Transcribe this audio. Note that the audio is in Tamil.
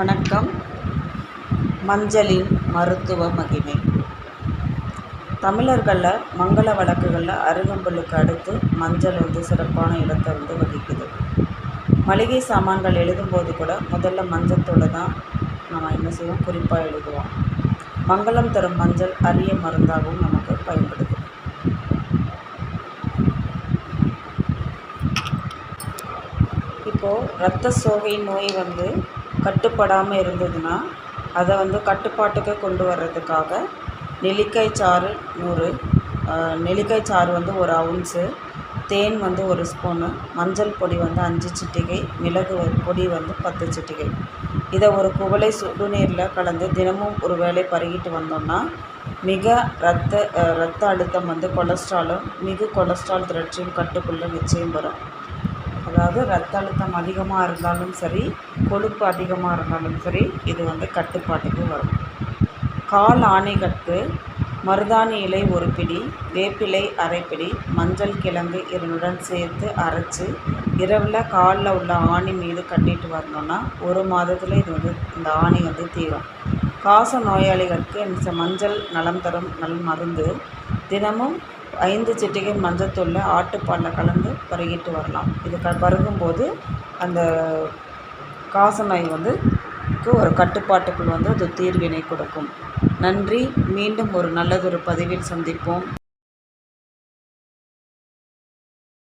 வணக்கம். மஞ்சளின் மருத்துவ மகிமை. தமிழர்களில் மங்கள வழக்குகளில் அருகம்புல்லுக்கு அடுத்து மஞ்சள் வந்து சிறப்பான இடத்தை வந்து வகிக்குது. மளிகை சாமான்கள் எழுதும்போது கூட முதல்ல மஞ்சத்தோடு தான் நம்ம என்ன செய்வோம்? குறிப்பாக எழுதுவோம். மங்களம் தரும் மஞ்சள் அரிய மருந்தாகவும் நமக்கு பயன்படுது. இப்போது இரத்த சோகை நோய் வந்து கட்டுப்படாமல் இருந்ததுன்னா அதை வந்து கட்டுப்பாட்டுக்கு கொண்டு வர்றதுக்காக நெல்லிக்காய் சாறு நூறு நெல்லிக்காய் சாறு வந்து ஒரு அவுன்ஸு தேன் வந்து ஒரு ஸ்பூனு மஞ்சள் பொடி வந்து அஞ்சு சிட்டிகை மிளகு பொடி வந்து பத்து சிட்டிகை. இதை ஒரு குவளை சுடுநீரில் கலந்து தினமும் ஒரு வேளை பருகிட்டு வந்தோம்னா மிக ரத்த ரத்த அழுத்தம் வந்து கொலஸ்ட்ராலும் மிகு கொலஸ்ட்ரால் திரட்சியும் கட்டுக்குள்ளே நிச்சயம் வரும். அதாவது ரத்த அழுத்தம் அதிகமாக இருந்தாலும் சரி கொழுப்பு அதிகமாக இருந்தாலும் சரி இது வந்து கட்டுப்பாட்டுக்கு வரும். கால் ஆணைகட்டு மருதாணி இலை ஒரு பிடி வேப்பிலை அரைப்பிடி மஞ்சள் கிழங்கு இதனுடன் சேர்த்து அரைச்சி இரவில் காலில் உள்ள ஆணி மீது கட்டிட்டு வரணும்னா ஒரு மாதத்தில் இது வந்து இந்த ஆணி வந்து தீரும். காச நோயாளிகளுக்கு இந்த மஞ்சள் நலம் தரும் நல் மருந்து தினமும் ஐந்து சிட்டிகை மஞ்சத்தூளில் ஆட்டுப்பாலில் கலந்து பருகிட்டு வரலாம். இது க பருகும்போது அந்த காசநோய் வந்து ஒரு கட்டுப்பாட்டுக்குள் வந்து அது தீர்வினை கொடுக்கும். நன்றி. மீண்டும் ஒரு நல்லதொரு பதிவில் சந்திப்போம்.